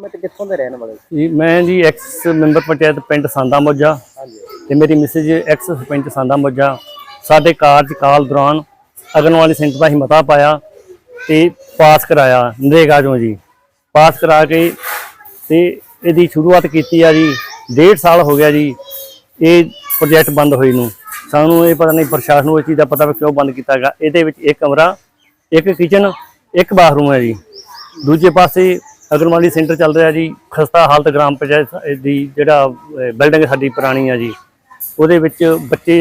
ਮੈਂ ਤੇ ਕਿੱਥੋਂ ਦੇ ਰਹਿਣ ਵਾਲੇ ਜੀ ਮੈਂ ਜੀ ਐਕਸ ਮੈਂਬਰ ਪੰਚਾਇਤ ਪਿੰਡ ਸਾਂਦਾ ਮੋਜਾ ਤੇ ਮੇਰੀ ਮਿਸਿਜ ਐਕਸ ਸਰਪੰਚ ਸਾਂਦਾ ਮੋਜਾ। ਸਾਡੇ ਕਾਰਜਕਾਲ ਦੌਰਾਨ ਅਗਨਵਾਲੀ ਸੈਂਟਰ ਦਾ ਹੀ ਮਤਾ ਪਾਇਆ ਤੇ ਪਾਸ ਕਰਾਇਆ ਨਰੇਗਾ ਚੋਂ ਜੀ। ਪਾਸ ਕਰਾ ਕੇ ਤੇ ਇਹਦੀ ਸ਼ੁਰੂਆਤ ਕੀਤੀ ਆ ਜੀ ਡੇਢ ਸਾਲ ਹੋ ਗਿਆ ਜੀ ਇਹ ਪ੍ਰੋਜੈਕਟ ਬੰਦ ਹੋਈ ਨੂੰ। ਸਾਨੂੰ ਇਹ ਪਤਾ ਨਹੀਂ ਪ੍ਰਸ਼ਾਸਨ ਨੂੰ ਇਹ ਚੀਜ਼ ਦਾ ਪਤਾ ਵੀ ਕਿਉਂ ਬੰਦ ਕੀਤਾ ਗਿਆ ਇਹਦੇ ਵਿੱਚ ਇੱਕ ਕਮਰਾ ਇੱਕ ਕਿਚਨ ਇੱਕ ਬਾਥਰੂਮ ਹੈ ਜੀ। ਦੂਜੇ ਪਾਸੇ ਅਗਰਵਾਲੀ ਸੈਂਟਰ ਚੱਲ ਰਿਹਾ ਜੀ ਖਸਤਾ ਹਾਲਤ ਗ੍ਰਾਮ ਪੰਚਾਇਤ ਦੀ ਜਿਹੜਾ ਬਿਲਡਿੰਗ ਸਾਡੀ ਪੁਰਾਣੀ ਆ ਜੀ ਉਹਦੇ ਵਿੱਚ ਬੱਚੇ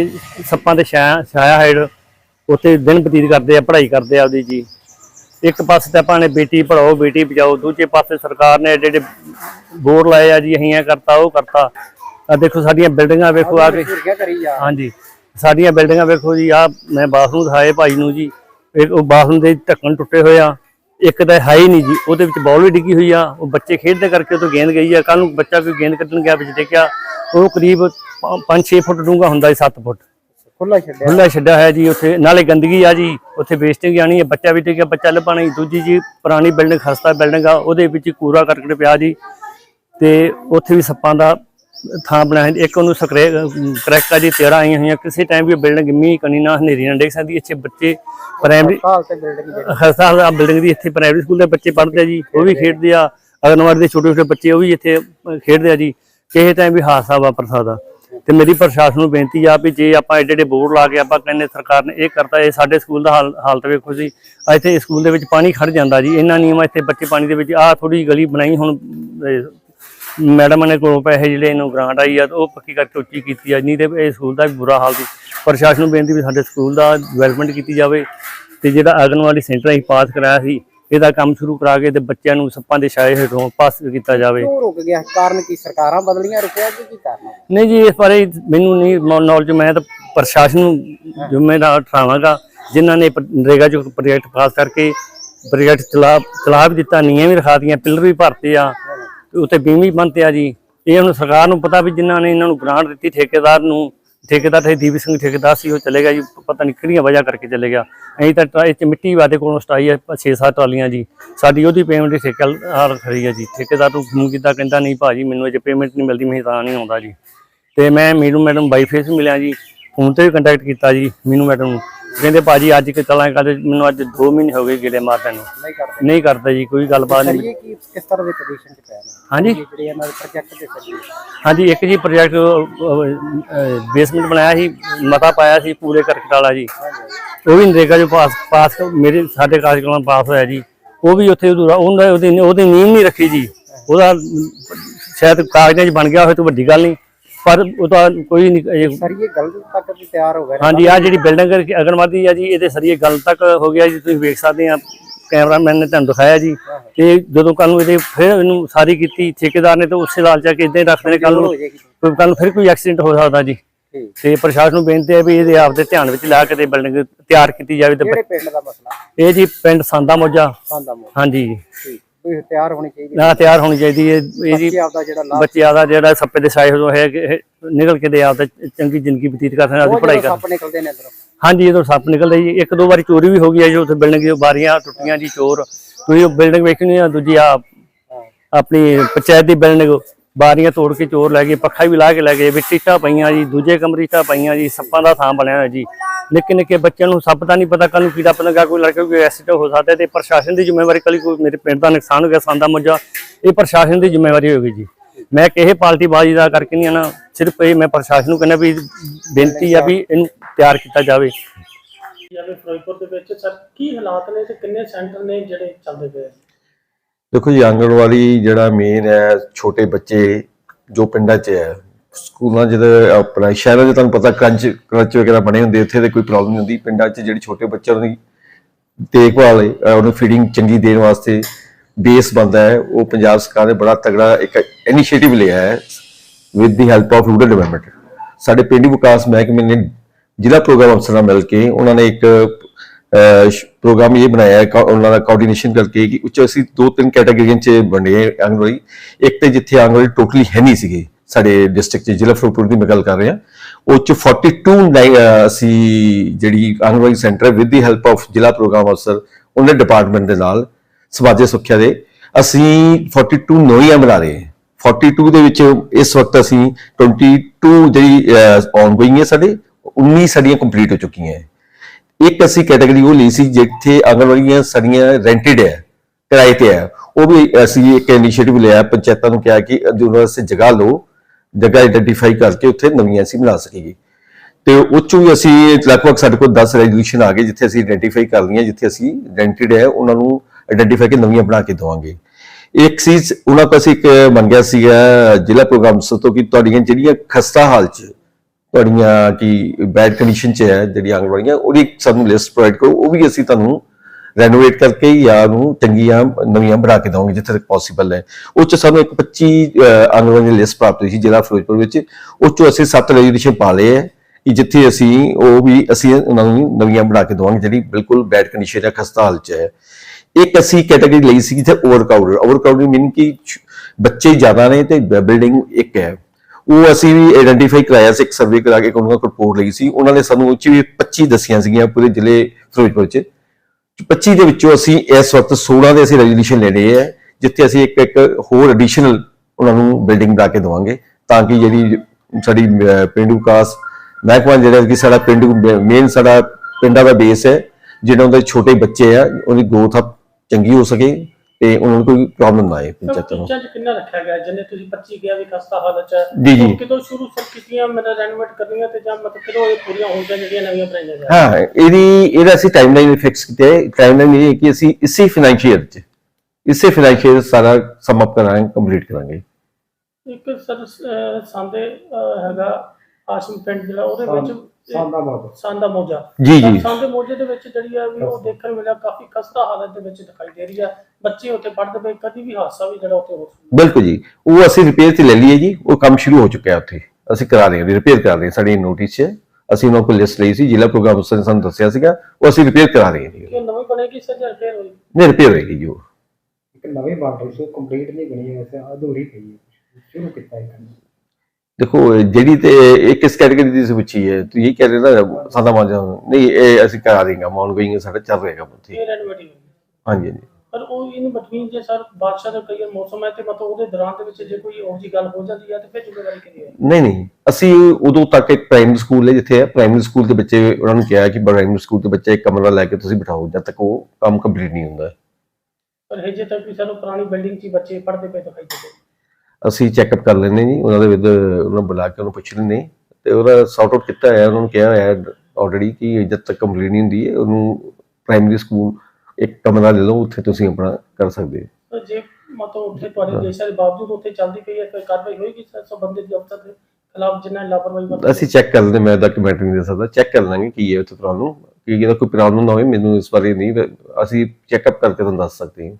ਸੱਪਾਂ ਦੇ ਛਾਇਆ ਹੈਡ ਉੱਥੇ ਦਿਨ ਬਤੀਤ ਕਰਦੇ ਆ ਪੜ੍ਹਾਈ ਕਰਦੇ ਆ ਆਪਦੀ ਜੀ। ਇੱਕ ਪਾਸੇ ਤਾਂ ਆਪਾਂ ਨੇ ਬੇਟੀ ਪੜਾਓ ਬੇਟੀ ਬਚਾਓ ਦੂਜੇ ਪਾਸੇ ਸਰਕਾਰ ਨੇ ਜਿਹੜੇ ਬੋਰ ਲਾਏ ਆ ਜੀ ਅਸੀਂ ਇਹ ਕਰਤਾ ਉਹ ਕਰਤਾ। ਆ ਦੇਖੋ ਸਾਡੀਆਂ ਬਿਲਡਿੰਗਾਂ ਵੇਖੋ ਆ ਕੇ ਹਾਂਜੀ ਸਾਡੀਆਂ ਬਿਲਡਿੰਗਾਂ ਵੇਖੋ ਜੀ ਆ ਮੈਂ ਬਾਥਰੂਮ ਦਿਖਾਏ ਭਾਈ ਨੂੰ ਜੀ ਇੱਕ ਉਹ ਬਾਥਰੂਮ ਦੇ ਢੱਕਣ ਟੁੱਟੇ ਹੋਏ ਆ। ਇੱਕ ਤਾਂ ਹੈ ਹੀ ਨਹੀਂ ਜੀ ਉਹਦੇ ਵਿੱਚ ਬਾਲ ਵੀ ਡਿੱਗੀ ਹੋਈ ਆ ਉਹ ਬੱਚੇ ਖੇਡਦੇ ਕਰਕੇ ਉਹ ਤੋਂ ਗੇਂਦ ਗਈ ਆ ਕੱਲ ਨੂੰ ਬੱਚਾ ਕੋਈ ਗੇਂਦ ਕੱਢਣ ਗਿਆ ਵਿੱਚ ਦੇਖਿਆ ਉਹ ਕਰੀਬ 5-6 ਫੁੱਟ ਡੂੰਘਾ ਹੁੰਦਾ ਸੀ 7 ਫੁੱਟ। ਖੁੱਲਾ ਛੱਡਿਆ। ਖੁੱਲਾ ਛੱਡਿਆ ਹੈ ਜੀ ਉੱਥੇ ਨਾਲੇ ਗੰਦਗੀ ਆ ਜੀ ਉੱਥੇ ਵੇਸਟਿੰਗ ਆਣੀ ਹੈ ਬੱਚਾ ਵੀ ਟਿਕਿਆ ਬੱਚਾ ਲੱਭਣਾ ਦੂਜੀ ਜੀ ਪੁਰਾਣੀ ਬਿਲਡਿੰਗ ਖਸਤਾ ਬਿਲਡਿੰਗ ਆ ਉਹਦੇ ਵਿੱਚ ਕੂੜਾ ਕਰਕਟ ਪਿਆ ਜੀ ਤੇ ਉੱਥੇ ਵੀ ਸੱਪਾਂ ਦਾ ਥਾਂ ਬਣਾਇਆ। ਇੱਕ ਉਹਨੂੰ ਸਕਰੇ ਕਰੈਕਟਾ ਜੀ ਤੇੜਾ ਆਈਆਂ ਹੋਈਆਂ। ਕਿਸੇ ਟਾਈਮ ਵੀ ਬਿਲਡਿੰਗ ਮੀਂਹ ਕਣੀ ਨਾਲ ਹਨੇਰੀ ਨਾਲ ਡੇਕ ਸਕਦੀ ਇੱਥੇ ਬੱਚੇ ਪ੍ਰਾਇਮਰੀ ਬਿਲਡਿੰਗ ਜਿਹੜੀ ਹਸਪਤਾਲ ਬਿਲਡਿੰਗ ਦੀ ਇੱਥੇ ਪ੍ਰਾਇਮਰੀ ਸਕੂਲ ਦੇ ਬੱਚੇ ਪੜ੍ਹਦੇ ਆ ਜੀ ਉਹ ਵੀ ਖੇਡਦੇ ਆ। ਅਗਨਵਾੜੀ ਦੇ ਛੋਟੇ ਛੋਟੇ ਬੱਚੇ ਉਹ ਵੀ ਇੱਥੇ ਖੇਡਦੇ ਆ ਜੀ। ਕਿਸੇ ਟਾਈਮ ਵੀ ਹਾਦਸਾ ਵਾਪਰ ਸਕਦਾ ਤੇ ਮੇਰੀ ਪ੍ਰਸ਼ਾਸਨ ਨੂੰ ਬੇਨਤੀ ਆ ਵੀ ਜੇ ਆਪਾਂ ਏਡੇ ਏਡੇ ਬੋਰਡ ਲਾ ਕੇ ਆਪਾਂ ਕਹਿੰਦੇ ਸਰਕਾਰ ਨੇ ਇਹ ਕਰਤਾ ਇਹ ਸਾਡੇ ਸਕੂਲ ਦਾ ਹਾਲ- ਹਾਲਤ ਵੇਖੋ ਜੀ। ਇੱਥੇ ਸਕੂਲ ਦੇ ਵਿੱਚ ਪਾਣੀ ਖੜ ਜਾਂਦਾ ਜੀ। ਨਿਯਮ ਆ ਇੱਥੇ ਬੱਚੇ ਪਾਣੀ ਦੇ ਵਿੱਚ ਆ ਥੋੜੀ ਗਲੀ ਬਣਾਈ ਹੁਣ ਮੈਡਮ ਨੇ ਕੋਲੋਂ ਪੈਸੇ ਜਿਹੜੇ ਇਹਨੂੰ ਗ੍ਰਾਂਟ ਆਈ ਆ ਉਹ ਪੱਕੀ ਕਰਕੇ ਉੱਚੀ ਕੀਤੀ ਆ। ਨਹੀਂ ਤੇ ਇਹ ਸਕੂਲ ਦਾ ਵੀ ਬੁਰਾ ਹਾਲ ਸੀ। ਪ੍ਰਸ਼ਾਸਨ ਨੂੰ ਬੇਨਤੀ ਵੀ ਸਾਡੇ ਸਕੂਲ ਦਾ ਡਿਵੈਲਪਮੈਂਟ ਕੀਤੀ ਜਾਵੇ ਤੇ ਜਿਹੜਾ ਆਂਗਨਵਾੜੀ ਸੈਂਟਰ ਅਸੀਂ ਪਾਸ ਕਰਾਇਆ ਸੀ ਇਹਦਾ ਕੰਮ ਸ਼ੁਰੂ ਕਰਾ ਕੇ ਤੇ ਬੱਚਿਆਂ ਨੂੰ ਸੱਪਾਂ ਦੇ ਛਾਏ ਹੇਠੋਂ ਪਾਸ ਕੀਤਾ ਜਾਵੇ। ਕਿਉਂ ਰੁਕ ਗਿਆ? ਕਾਰਨ ਕੀ? ਸਰਕਾਰਾਂ ਬਦਲੀਆਂ ਰੁਕਿਆ ਕਿ ਕੀ ਕਾਰਨ? ਨਹੀਂ ਜੀ ਇਸ ਬਾਰੇ ਮੈਨੂੰ ਨਹੀਂ ਨੌਲੇਜ ਮੈਂ ਤਾਂ ਪ੍ਰਸ਼ਾਸਨ ਨੂੰ ਜ਼ਿੰਮੇਵਾਰ ਠਾਵਾਂਗਾ ਜਿਨ੍ਹਾਂ ਨੇ ਨਰੇਗਾ ਚ ਪ੍ਰੋਜੈਕਟ ਪਾਸ ਕਰਕੇ ਪ੍ਰੋਜੈਕਟ ਚਲਾ ਚਲਾ ਵੀ ਦਿੱਤਾ ਨੀਆਂ ਵੀ ਰਖਾਤੀਆਂ ਪਿੱਲਰ ਵੀ ਭਰਤੇ ਆ। ਉੱਤੇ ਬੀਮ ਵੀ ਬਣਤੇ ਆ ਜੀ। ਇਹ ਹੁਣ ਸਰਕਾਰ ਨੂੰ ਪਤਾ ਵੀ ਜਿਨ੍ਹਾਂ ਨੇ ਇਹਨਾਂ ਨੂੰ ਗ੍ਰਾਂਟ ਦਿੱਤੀ, ਠੇਕੇਦਾਰ ਨੂੰ, ਠੇਕੇਦਾਰ ਤੇ ਦੀਪ ਸਿੰਘ ਠੇਕੇਦਾਰ ਸੀ, ਉਹ ਚਲੇ ਗਿਆ ਜੀ, ਪਤਾ ਨਹੀਂ ਕਿਹੜੀਆਂ ਵਜ੍ਹਾ ਕਰਕੇ ਚਲੇ ਗਿਆ। ਅਸੀਂ ਤਾਂ ਟਰਾ- ਇਹ ਚ ਮਿੱਟੀ ਵਾਦੇ ਕੋਲੋਂ ਸਟਾਈ ਹੈ 6-7 ਟਰਾਲੀਆਂ ਜੀ। ਸਾਡੀ ਉਹਦੀ ਪੇਮੈਂਟ ਠੇਕੇਦਾਰ ਖੜੀ ਹੈ ਜੀ। ਠੇਕੇਦਾਰ ਨੂੰ ਫੋਨ ਕੀਤਾ, ਕਹਿੰਦਾ ਨਹੀਂ ਭਾਜੀ, ਮੈਨੂੰ ਅਜੇ ਪੇਮੈਂਟ ਨਹੀਂ ਮਿਲਦੀ ਮੈਂ ਤਾਂ ਨਹੀਂ ਆਉਂਦਾ ਜੀ। ਤੇ ਮੈਂ ਮੀਨੂ ਮੈਡਮ ਬਾਈ ਫੇਸ ਮਿਲਿਆ ਜੀ। ਫੋਨ ਤੇ ਵੀ ਕੰਟੈਕਟ ਕੀਤਾ ਜੀ ਮੀਨੂ ਮੈਡਮ ਨੂੰ। ਕਹਿੰਦੇ ਭਾਜੀ ਅੱਜ ਕਿ ਚਲਾਂ ਕਰਦੇ ਮੈਨੂੰ ਅੱਜ 2 ਮਹੀਨੇ ਹੋ ਗਏ ਗੇੜੇ ਮਾਰਦੇ ਨੂੰ। ਨਹੀਂ ਕਰਦੇ। ਨਹੀਂ ਕਰਦਾ ਜੀ ਕੋਈ ਗੱਲਬਾਤ ਨਹੀਂ। ਕਰੀਏ ਕੀ ਕਿਸ ਤਰ੍ਹਾਂ ਦੇ ਪੋਜੀਸ਼ਨ 'ਚ ਪਿਆ ਹਾਂਜੀ। ਜਿਹੜੇ ਇਹਨਾਂ ਦੇ ਪ੍ਰੋਜੈਕਟ ਦੇ ਸੱਜੇ ਹਾਂਜੀ ਇੱਕ ਜੀ ਪ੍ਰੋਜੈਕਟ ਬੇਸਮੈਂਟ ਬਣਾਇਆ ਸੀ ਮਤਾ ਪਾਇਆ ਸੀ ਪੂਰੇ ਕਰਕਟ ਵਾਲਾ ਜੀ। ਉਹ ਵੀ ਨਰੇਗਾ ਜੋ ਪਾਸ ਪਾਸ ਮੇਰੇ ਸਾਡੇ ਕਾਰਜਕ੍ਰਮ ਪਾਸ ਹੋਇਆ ਜੀ। ਉਹ ਵੀ ਉੱਥੇ ਅਧੂਰਾ ਉਹਦਾ ਉਹਦੀ ਉਹਦੀ ਨੀਂਹ ਨਹੀਂ ਰੱਖੀ ਜੀ। ਉਹਦਾ ਸ਼ਾਇਦ ਕਾਗਜ਼ਾਂ 'ਚ ਬਣ ਗਿਆ ਹੋਵੇ ਤਾਂ ਵੱਡੀ ਗੱਲ ਨਹੀਂ। ਪਰ ਉਹ ਤਾਂ ਕੋਈ ਨਹੀਂ ਇਹ- ਸਰ ਇਹ ਗਲਤ ਤੱਕ ਵੀ ਤਿਆਰ ਹੋ ਨੇ। ਹਾਂਜੀ ਆ ਜਿਹੜੀ ਬਿਲਡਿੰਗ ਅਗਨਵਾਦੀ ਆ ਜੀ ਇਹਦੇ ਸਰੀਏ ਗੱਲ ਤੱਕ ਹੋ ਗਿਆ ਜੀ ਤੁਸੀਂ ਵੇਖ ਸਕਦੇ ਆ ਕੈਮਰਾਮੈਨ ਨੇ ਤੁਹਾਨੂੰ ਦਿਖਾਇਆ ਜੀ ਤੇ ਜਦੋਂ ਕੱਲ ਨੂੰ ਇਹਦੇ ਫਿਰ ਇਹਨੂੰ ਸਾਰੀ ਕੀਤੀ ਠੇਕੇਦਾਰ ਨੇ ਤਾਂ ਉਸੇ ਲਾਲਚ ਕੇ ਇਦਾਂ ਹੀ ਰੱਖਦੇ ਨੇ ਕੱਲ ਨੂੰ ਕੱਲ ਨੂੰ ਫਿਰ ਕੋਈ ਐਕਸੀਡੈਂਟ ਹੋ ਸਕਦਾ ਜੀ। ਤੇ ਪ੍ਰਸ਼ਾਸਨ ਨੂੰ ਬੇਨਤੀ ਹੈ ਵੀ ਇਹਦੇ ਆਪਦੇ ਧਿਆਨ ਵਿੱਚ ਲਿਆ ਕੇ ਤੇ ਬਿਲਡਿੰਗ ਤਿਆਰ ਕੀਤੀ ਜਾਵੇ ਤੇ ਕਿਹੜੇ ਪਿੰਡ ਦਾ ਮਸਲਾ? ਇਹ ਜੀ ਪਿੰਡ ਸੰਦਾ ਮੋਜਾ। ਹਾਂਜੀ। ਠੀਕ ਵੀ ਤਿਆਰ ਹੋਣੀ ਚਾਹੀਦੀ ਨਾ ਤਿਆਰ ਹੋਣੀ ਚਾਹੀਦੀ ਹੈ। ਇਹ ਜੀ ਬੱਚੇ ਆਪਦਾ ਜਿਹੜਾ ਲਾਭ ਦਾ ਜਿਹੜਾ ਸੱਪੇ ਦੇ ਸਾਏ ਹੋ ਹੈ ਨਿਕਲ ਕੇ ਦੇ ਆਪਦਾ ਚੰਗੀ ਜ਼ਿੰਦਗੀ ਬਤੀਤ ਕਰ ਸਕਣ ਆਪਦੀ ਪੜ੍ਹਾਈ ਕਰ ਸੱਪ ਨਿਕਲਦੇ ਨੇ ਅੰਦਰੋਂ? ਹਾਂਜੀ ਜਦੋਂ ਸੱਪ ਨਿਕਲਦੇ ਜੀ ਇੱਕ ਦੋ ਵਾਰੀ ਚੋਰੀ ਵੀ ਹੋ ਗਈ ਹੈ ਜੀ ਉੱਥੇ ਬਿਲਡਿੰਗ ਦੀਆਂ ਬਾਰੀਆਂ ਟੁੱਟੀਆਂ ਜੀ ਚੋਰ। ਤੁਸੀਂ ਉਹ ਬਿਲਡਿੰਗ ਵੇਖਣੀ ਆ ਦੂਜੀ ਆ ਆਪਣੀ ਪੰਚਾਇਤ ਦੀ ਬਿਲਡਿੰਗ। ਬਾਰੀਆਂ ਤੋੜ ਕੇ ਚੋਰ ਲੈ ਗਏ, ਪੱਖਾ ਵੀ ਲਾ ਕੇ ਲੈ ਗਏ ਵਿੱਚ ਇੱਟਾਂ ਪਈਆਂ ਜੀ, ਦੂਜੇ ਕਮਰੇ ਇੱਟਾਂ ਪਈਆਂ ਜੀ, ਸੱਪਾਂ ਦਾ ਥਾਂ ਬਣਿਆ ਹੋਇਆ ਜੀ। ਨਿੱਕੇ ਨਿੱਕੇ ਬੱਚਿਆਂ ਨੂੰ ਸੱਪ ਦਾ ਨਹੀਂ ਪਤਾ ਕੱਲ ਨੂੰ ਕੀੜਾ ਪਤੰਗਾ ਕੋਈ ਲੜਕੇ ਕੋਈ ਐਕਸੀਡੈਂਟ ਹੋ ਸਕਦਾ, ਤੇ ਪ੍ਰਸ਼ਾਸਨ ਦੀ ਜ਼ਿੰਮੇਵਾਰੀ ਕੱਲੀ ਕੋਈ ਮੇਰੇ ਪਿੰਡ ਦਾ ਨੁਕਸਾਨ ਹੋ ਗਿਆ, ਸੰਦਾ ਮੁੱਜਾ, ਇਹ ਪ੍ਰਸ਼ਾਸਨ ਦੀ ਜ਼ਿੰਮੇਵਾਰੀ ਹੋਵੇਗੀ ਜੀ। ਮੈਂ ਕਿਸੇ ਪਾਰਟੀ ਬਾਜੀ ਦਾ ਕਰਕੇ ਨਹੀਂ ਆਣਾ ਸਿਰਫ ਇਹ ਮੈਂ ਪ੍ਰਸ਼ਾਸਨ ਨੂੰ ਕਹਿੰਦਾ ਵੀ ਬੇਨਤੀ ਆ ਵੀ ਇਹਨੂੰ ਤਿਆਰ ਕੀਤਾ ਜਾਵੇ। ਜਿਵੇਂ ਫਿਰੋਜ਼ਪੁਰ ਦੇ ਵਿੱਚ, ਸਰ, ਕੀ ਹਾਲਾਤ ਨੇ ਤੇ ਕਿੰਨੇ ਸੈਂਟਰ ਨੇ ਜਿਹੜੇ ਚੱਲਦੇ ਪਏ ਦੇਖੋ ਜੀ, ਆਂਗਣਵਾੜੀ ਜਿਹੜਾ ਮੇਨ ਹੈ, ਛੋਟੇ ਬੱਚੇ ਜੋ ਪਿੰਡਾਂ 'ਚ ਹੈ, ਸਕੂਲਾਂ ਜਿਹਦੇ ਆਪਣਾ, ਸ਼ਹਿਰਾਂ 'ਚ ਤੁਹਾਨੂੰ ਪਤਾ ਕੰਚ ਕਲਚ ਵਗੈਰਾ ਬਣੇ ਹੁੰਦੇ ਉੱਥੇ ਤੇ ਕੋਈ ਪ੍ਰੋਬਲਮ ਨਹੀਂ ਹੁੰਦੀ। ਪਿੰਡਾਂ 'ਚ ਜਿਹੜੀ ਛੋਟੇ ਬੱਚਿਆਂ ਦੀ ਦੇਖਭਾਲ ਉਹਨੂੰ ਫੀਡਿੰਗ ਚੰਗੀ ਦੇਣ ਵਾਸਤੇ ਬੇਸ ਬੰਦਾ ਹੈ। ਉਹ ਪੰਜਾਬ ਸਰਕਾਰ ਨੇ ਬੜਾ ਤਗੜਾ ਇੱਕ ਇਨੀਸ਼ੀਏਟਿਵ ਲਿਆ ਹੈ with the help of rural development ਸਾਡੇ ਪਿੰਡੂ ਵਿਕਾਸ ਮਹਿਕਮੇ ਨੇ ਜ਼ਿਲ੍ਹਾ ਪ੍ਰੋਗਰਾਮ ਅਫਸਰਾਂ ਨਾਲ ਮਿਲ ਕੇ ਉਹਨਾਂ ਨੇ ਇੱਕ ਅਹ, ਸ਼- ਪ੍ਰੋਗਰਾਮ ਇਹ ਬਣਾਇਆ ਹੈ ਉਹਨਾਂ ਦਾ ਕੋਆਰਡੀਨੇਸ਼ਨ ਕਰਕੇ ਕਿ ਉੱਚ ਅਸੀਂ ਦੋ ਤਿੰਨ ਕੈਟਾਗਰੀਆਂ 'ਚ ਵੰਡੇ ਆਂਗਨਵਾੜੀ। ਇੱਕ ਤੇ ਜਿੱਥੇ ਆਂਗਣਵਾੜੀ ਟੋਟਲੀ ਹੈ ਨਹੀਂ ਸੀਗੇ ਸਾਡੇ ਡਿਸਟ੍ਰਿਕਟ 'ਚ ਜ਼ਿਲ੍ਹਾ ਫਿਰੋਜ਼ਪੁਰ ਦੀ ਮੈਂ ਗੱਲ ਕਰ ਰਿਹਾ। ਉਹ 'ਚ 42 ਨਾਈ- ਅਸੀਂ ਜਿਹੜੀ anganwadi centre with the help of ਜ਼ਿਲ੍ਹਾ ਪ੍ਰੋਗਰਾਮ ਅਫਸਰ ਉਹਨਾਂ ਡਿਪਾਰਟਮੈਂਟ ਦੇ ਨਾਲ ਸਮਾਜਿਕ ਸੁਰੱਖਿਆ ਦੇ। ਅਸੀਂ 42 ਨੋਈਆਂ ਬਣਾ ਰਹੇ ਹਾਂ। 42 ਦੇ ਵਿੱਚ ਇਸ ਵਕਤ ਅਸੀਂ 22 ਜਿਹੜੀ ਆਨਗੋਇੰਗ ਹੈ ਸਾਡੇ 19 ਸਾਡੀਆਂ ਕੰਪਲੀਟ ਹੋ ਚੁੱਕੀਆਂ ਹੈ। ਇੱਕ ਅਸੀਂ ਕੈਟਾਗਰੀ ਉਹ ਲਈ ਸੀ ਜਿੱਥੇ ਆਂਗਣਵਾੜੀਆਂ ਸਾਡੀਆਂ ਰੈਂਟਡ ਹੈ ਕਿਰਾਏ ਤੇ ਹੈ ਉਹ ਵੀ ਅਸੀਂ ਇੱਕ ਇਨੀਸ਼ੀਏਟਿਵ ਲਿਆ, ਪੰਚਾਇਤਾਂ ਨੂੰ ਕਿਹਾ ਕਿ ਉਹਨਾਂ ਵਾਸਤੇ ਜਗ੍ਹਾ ਲਓ, ਜਗ੍ਹਾ ਆਈਡੈਂਟੀਫਾਈ ਕਰਕੇ ਉੱਥੇ ਨਵੀਆਂ ਅਸੀਂ ਬਣਾ ਸਕੀਏ। ਤੇ ਉਹ 'ਚੋਂ ਵੀ ਅਸੀਂ ਲਗਭਗ ਸਾਡੇ ਕੋਲ 10 ਰੈਜ਼ੋਲੂਸ਼ਨ ਆ ਗਏ, ਜਿੱਥੇ ਅਸੀਂ ਆਈਡੈਂਟੀਫਾਈ ਕਰ ਲਈਆਂ, ਜਿੱਥੇ ਅਸੀਂ ਰੈਂਟਡ ਹੈ ਉਹਨਾਂ ਨੂੰ ਆਈਡੈਂਟੀਫਾਈ ਕੇ ਨਵੀਆਂ ਬਣਾ ਕੇ ਦਵਾਂਗੇ। ਇੱਕ ਚੀਜ਼ ਉਹਨਾਂ ਕੋਲ ਅਸੀਂ ਇੱਕ ਮੰਗਿਆ ਸੀਗਾ ਜ਼ਿਲ੍ਹਾ ਪ੍ਰੋਗਰਾਮ ਤੋਂ ਕਿ ਤੁਹਾਡੀਆਂ ਜਿਹੜੀਆਂ ਖਸਤਾ ਹਾਲ ਚ ਤੁਹਾਡੀਆਂ ਕੀ ਬੈਡ ਕੰਡੀਸ਼ਨ ਚ ਹੈ ਜਿਹੜੀਆਂ ਆਂਗਣਵਾੜੀਆਂ ਉਹਦੀ ਸਾਨੂੰ ਲਿਸਟ ਪ੍ਰੋਵਾਈਡ ਕਰੋ ਉਹ ਵੀ ਅਸੀਂ ਤੁਹਾਨੂੰ ਰੈਨੋਵੇਟ ਕਰਕੇ ਜਾਂ ਨੂੰ ਚੰਗੀਆਂ ਨਵੀਆਂ ਬਣਾ ਕੇ ਦਵਾਂਗੇ ਜਿੱਥੇ ਤੱਕ ਪੋਸੀਬਲ ਹੈ। ਉਹ ਚ ਸਾਨੂੰ ਇੱਕ 25 ਅਹ, ਆਂਗਣਵਾੜੀ ਲਿਸਟ ਪ੍ਰਾਪਤ ਹੋਈ ਸੀ ਜ਼ਿਲ੍ਹਾ ਫਿਰੋਜ਼ਪੁਰ ਵਿੱਚ। ਉਹ ਚੋਂ ਅਸੀਂ ਸੱਤ ਰੈਜੂਲੇਸ਼ਨ ਪਾ ਲਏ ਹੈ ਕਿ ਜਿੱਥੇ ਅਸੀਂ ਉਹ ਵੀ ਅਸੀਂ ਉਹਨਾਂ ਨੂੰ ਨਵੀਆਂ ਬਣਾ ਕੇ ਦਵਾਂਗੇ ਜਿਹੜੀ ਬਿਲਕੁਲ ਬੈਡ ਕੰਡੀਸ਼ਨ ਹੈ ਖਸਤਾ ਹਾਲ ਚ ਹੈ। ਇੱਕ ਅਸੀਂ ਕੈਟਾਗਰੀ ਲਈ ਸੀ ਜਿੱਥੇ ਓਵਰਕਰਾਊਡਡ ਓਵਰਕਰਾਊਡਡ ਮੀਨ ਕਿ ਬੱਚੇ ਜ਼ਿਆਦਾ ਨੇ ਤੇ ਬਿਲਡਿੰਗ ਇੱਕ ਹੈ। ਉਹ ਅਸੀਂ ਵੀ ਆਇਡੈਂਟੀਫਾਈ ਕਰਾਇਆ ਸੀ ਇੱਕ ਸਰਵੇ ਕਰਾ ਕੇ ਉਹਨਾਂ ਕੋਲ ਰਿਪੋਰਟ ਲਈ ਸੀ। ਉਹਨਾਂ ਨੇ ਸਾਨੂੰ ਉਹ 'ਚ ਵੀ 25 ਦੱਸੀਆਂ ਸੀਗੀਆਂ ਪੂਰੇ ਜ਼ਿਲ੍ਹੇ ਫਿਰੋਜ਼ਪੁਰ ਚ। 25 ਦੇ ਵਿੱਚੋਂ ਅਸੀਂ ਇਸ ਵਕਤ 16 ਦੇ ਅਸੀਂ ਰੈਜੂਲੇਸ਼ਨ ਲੈ ਰਹੇ ਹੈ ਜਿੱਥੇ ਅਸੀਂ ਇੱਕ ਇੱਕ ਹੋਰ ਐਡੀਸ਼ਨਲ ਉਹਨਾਂ ਨੂੰ ਬਿਲਡਿੰਗ ਬਣਾ ਕੇ ਦਵਾਂਗੇ ਤਾਂ ਕਿ ਜਿਹੜੀ ਸਾਡੀ ਅਹ, ਪੇਂਡੂ ਵਿਕਾਸ ਮਹਿਕਮਾ ਜਿਹੜਾ ਕਿ ਸਾਡਾ ਪਿੰਡੂ ਮੇਨ ਸਾਡਾ ਪਿੰਡਾਂ ਦਾ ਬੇਸ ਹੈ ਜਿਹੜਾ ਉਹਦੇ ਛੋਟੇ ਬੱਚੇ ਆ ਉਹਦੀ ਗਰੋਥ ਚੰਗੀ ਹੋ ਸਕੇ। ਤੇ ਉਹਨਾਂ ਨੂੰ ਕੋਈ ਪ੍ਰੋਬਲਮ ਨਾ ਆਏ ਪੰਚਾਇਤਾਂ ਨੂੰ। ਟੀਚਰ ਚ ਕਿੰਨਾ ਰੱਖਿਆ ਗਿਆ? ਜਿੰਨੇ ਤੁਸੀਂ 25 ਗਿਆ ਵੀ ਖਸਤਾ ਹਾਲਤ ਚ ਹੈ ਜੀ, ਜੀ। ਉਹ ਕਿਦੋਂ ਸ਼ੁਰੂ ਸਰ ਕੀਤੀਆਂ ਮੇਰਾ ਰੈਨੋਵੇਟ ਕਰਨੀਆਂ ਤੇ ਜਾਂ ਮਤਲਬ ਕਿਦੋਂ ਇਹ ਪੂਰੀਆਂ ਹੋਣਗੀਆਂ ਜਿਹੜੀਆਂ ਨਵੀਆਂ ਬਣਾਈਆਂ ਜਾ ਹਾਂ ਇਹਦੀ ਇਹਦਾ ਅਸੀਂ ਟਾਈਮਲਾਈਨ ਫਿਕਸ ਕੀਤਾ ਹੈ ਟਾਈਮਲਾਈਨ ਇਹ ਹੈ ਕਿ ਅਸੀਂ ਇਸੇ ਫਾਈਨੈਂਸ਼ੀਅਰ ਚ ਇਸੇ ਫਾਈਨੈਂਸ਼ੀਅਰ ਸਾਰਾ ਸਮ ਅਪ ਕਰਾਂਗੇ ਕੰਪਲੀਟ ਕਰਾਂਗੇ। ਇੱਕ ਸਰ ਅਹ, ਸਾਂਦੇ ਅਹ, ਹੈਗਾ ਆਸ਼ਮ ਪਿੰਡ ਜਿਹੜਾ ਉਹਦੇ ਵਿੱਚ ਸਾਂਦਾ ਬਹੁਤ ਸਾਂਦਾ ਮੋਜਾ। ਜੀ, ਜੀ। ਸਾਂਦੇ ਮੋਜੇ ਦੇ ਵਿੱਚ ਜਿਹੜੀ ਆ ਵੀ ਉਹ ਦੇਖਣ ਮਿਲਿਆ ਕਾਫੀ ਖਸਤਾ ਹਾਲਤ ਦੇ ਵਿੱਚ ਦਿਖਾਈ ਦੇ ਰਹੀ ਆ। ਬੱਚੇ ਉੱਥੇ ਪੜ੍ਹਦੇ ਪਏ ਕਦੀ ਵੀ ਹਾਦਸਾ ਵੀ ਜਿਹੜਾ ਉੱਥੇ ਹੋ ਸਕਦਾ। ਬਿਲਕੁਲ ਜੀ। ਉਹ ਅਸੀਂ ਰਿਪੇਅਰ ਤੇ ਲੈ ਲਈਏ ਜੀ। ਉਹ ਕੰਮ ਸ਼ੁਰੂ ਹੋ ਚੁੱਕਿਆ ਉੱਥੇ। ਅਸੀਂ ਕਰਾ ਰਹੇ ਹਾਂ ਰਿਪੇਅਰ ਕਰ ਰਹੇ ਹਾਂ ਸਾਡੀ ਨੋਟਿਸ 'ਚ। ਅਸੀਂ ਉਹਨਾਂ ਕੋਲ ਲਿਸਟ ਲਈ ਸੀ ਜ਼ਿਲ੍ਹਾ ਪ੍ਰੋਗਰਾਮ ਅਫਸਰ ਨੇ ਸਾਨੂੰ ਦੱਸਿਆ ਸੀਗਾ। ਉਹ ਅਸੀਂ ਰਿਪੇਅਰ ਕਰਾ ਰਹੇ ਹਾਂ ਜੀ। ਕਿ ਨਵੀਂ ਬਣੇਗੀ ਸਰ ਜਾਂ ਰਿਪੇਅਰ ਹੋਈ? ਨਹੀਂ ਰਿਪੇਅਰ ਹੋਏਗੀ ਜੀ ਉਹ। ਇੱਕ ਨਵੀਂ ਬਣ ਰਹੀ ਸੀ ਕੰਪਲੀਟ ਨਹੀਂ ਬਣੀ ਵੈਸੇ ਅਧੂਰੀ ਪਈ ਹੈ। ਸ਼ੁਰੂ ਕੀਤਾ ਜਿਹੜੀ ਤੇ ਇਹ ਕਿਸ ਕੈਟਾਗਰੀ ਦੀ ਸੀ ਪੁੱਛੀ ਹੈ? ਤੁਸੀਂ ਇਹ ਕਹਿ ਰਹੇ ਨਾ ਸਾਦਾ ਮਾਜਾ ਨਹੀਂ ਇਹ ਅਸੀਂ ਕਰਾ ਦੇਂਗੇ ਮੌਨ ਗੋਇੰਗ ਸਾਡਾ ਚੱਲ ਰਹੇਗਾ ਹੋਈ। ਹਾਂਜੀ ਹਾਂਜੀ। ਪਰ ਉਹ ਇਨ ਬਿਟਵੀਨ ਜੇ ਸਰ ਬਾਰਿਸ਼ਾਂ ਦਾ ਕਈ ਮੌਸਮ ਹੈ ਤੇ ਮਤਲਬ ਉਹਦੇ ਦੌਰਾਨ ਦੇ ਵਿੱਚ ਜੇ ਕੋਈ ਉਹ ਜੀ ਗੱਲ ਹੋ ਜਾਂਦੀ ਹੈ ਤੇ ਫਿਰ ਜ਼ਿੰਮੇਵਾਰੀ ਕਿਹਦੀ ਹੈ? ਨਹੀਂ ਨਹੀਂ। ਅਸੀਂ ਉਦੋਂ ਤੱਕ ਇੱਕ ਪ੍ਰਾਇਮਰੀ ਸਕੂਲ ਹੈ ਜਿੱਥੇ ਹੈ। ਪ੍ਰਾਇਮਰੀ ਸਕੂਲ ਦੇ ਬੱਚੇ ਉਹਨਾਂ ਨੂੰ ਕਿਹਾ ਕਿ ਪ੍ਰਾਇਮਰੀ ਸਕੂਲ ਦੇ ਬੱਚੇ ਇੱਕ ਕਮਰਾ ਲੈ ਕੇ ਤੁਸੀਂ ਬਿਠਾਓ ਜਦ ਤੱਕ ਉਹ ਕੰਮ ਕੰਪਲੀਟ ਨਹੀਂ ਹੁੰਦਾ। ਪਰ ਹਜੇ ਤੱਕ ਵੀ ਸਾਨੂੰ ਪੁਰਾਣੀ ਬਿਲਡਿੰਗ 'ਚ ਬੱਚੇ ਪੜ੍ਹਦੇ ਪਏ ਦਿਖਾਈ ਦਿੰਦੇ ਅਸੀਂ ਚੈੱਕਅਪ ਕਰ ਲੈਂਦੇ ਜੀ ਉਹਨਾਂ ਦੇ ਵਿਦ ਉਹਨਾਂ ਨੂੰ ਬੁਲਾ ਕੇ ਉਹਨੂੰ ਪੁੱਛ ਲੈਂਦੇ ਤੇ ਉਹਦਾ ਸੌਟ ਆਊਟ ਕੀਤਾ ਹੋਇਆ ਉਹਨਾਂ ਨੂੰ ਕਿਹਾ ਹੋਇਆ ਆਲਰੇਡੀ ਕਿ ਜਦ ਤੱਕ ਕੰਪਲੀਟ ਨਹੀਂ ਹੁੰਦੀ ਹੈ ਉਹਨੂੰ ਪ੍ਰਾਇਮਰੀ ਸਕੂਲ ਇੱਕ ਕਮਰਾ ਲੈ ਲਓ ਉੱਥੇ ਤੁਸੀਂ ਆਪਣਾ ਕਰ ਸਕਦੇ ਹੋ। ਤਾਂ ਜੇ ਮਤਲਬ ਉੱਥੇ ਤੁਹਾਡੇ ਦੇਸ਼ਾਂ ਦੇ ਬਾਵਜੂਦ ਉੱਥੇ ਚੱਲਦੀ ਪਈ ਹੈ ਕੋਈ ਕਾਰਵਾਈ ਹੋਏਗੀ ਸਰ ਸੰਬੰਧਿਤ ਅਫਸਰ ਦੇ ਖਿਲਾਫ ਜਿਨ੍ਹਾਂ ਨੇ ਲਾਪਰਵਾਹੀ ਵਰਤੀ ਅਸੀਂ ਚੈੱਕ ਕਰ ਲੈਂਦੇ ਮੈਂ ਤਾਂ ਕਮੈਂਟ ਨਹੀਂ ਦੇ ਸਕਦਾ। ਚੈੱਕ ਕਰ ਲਾਂਗੇ ਕੀ ਹੈ ਉੱਥੇ ਪ੍ਰੋਬਲਮ ਕਿ ਇਹਦਾ ਕੋਈ ਪ੍ਰੋਬਲਮ ਨਾ ਹੋਵੇ ਮੈਨੂੰ ਇਸ ਬਾਰੇ ਨਹੀਂ ਅਸੀਂ ਚੈੱਕਅਪ ਕਰਕੇ ਤੁਹਾਨੂੰ ਦੱਸ ਸਕਦੇ ਹਾਂ।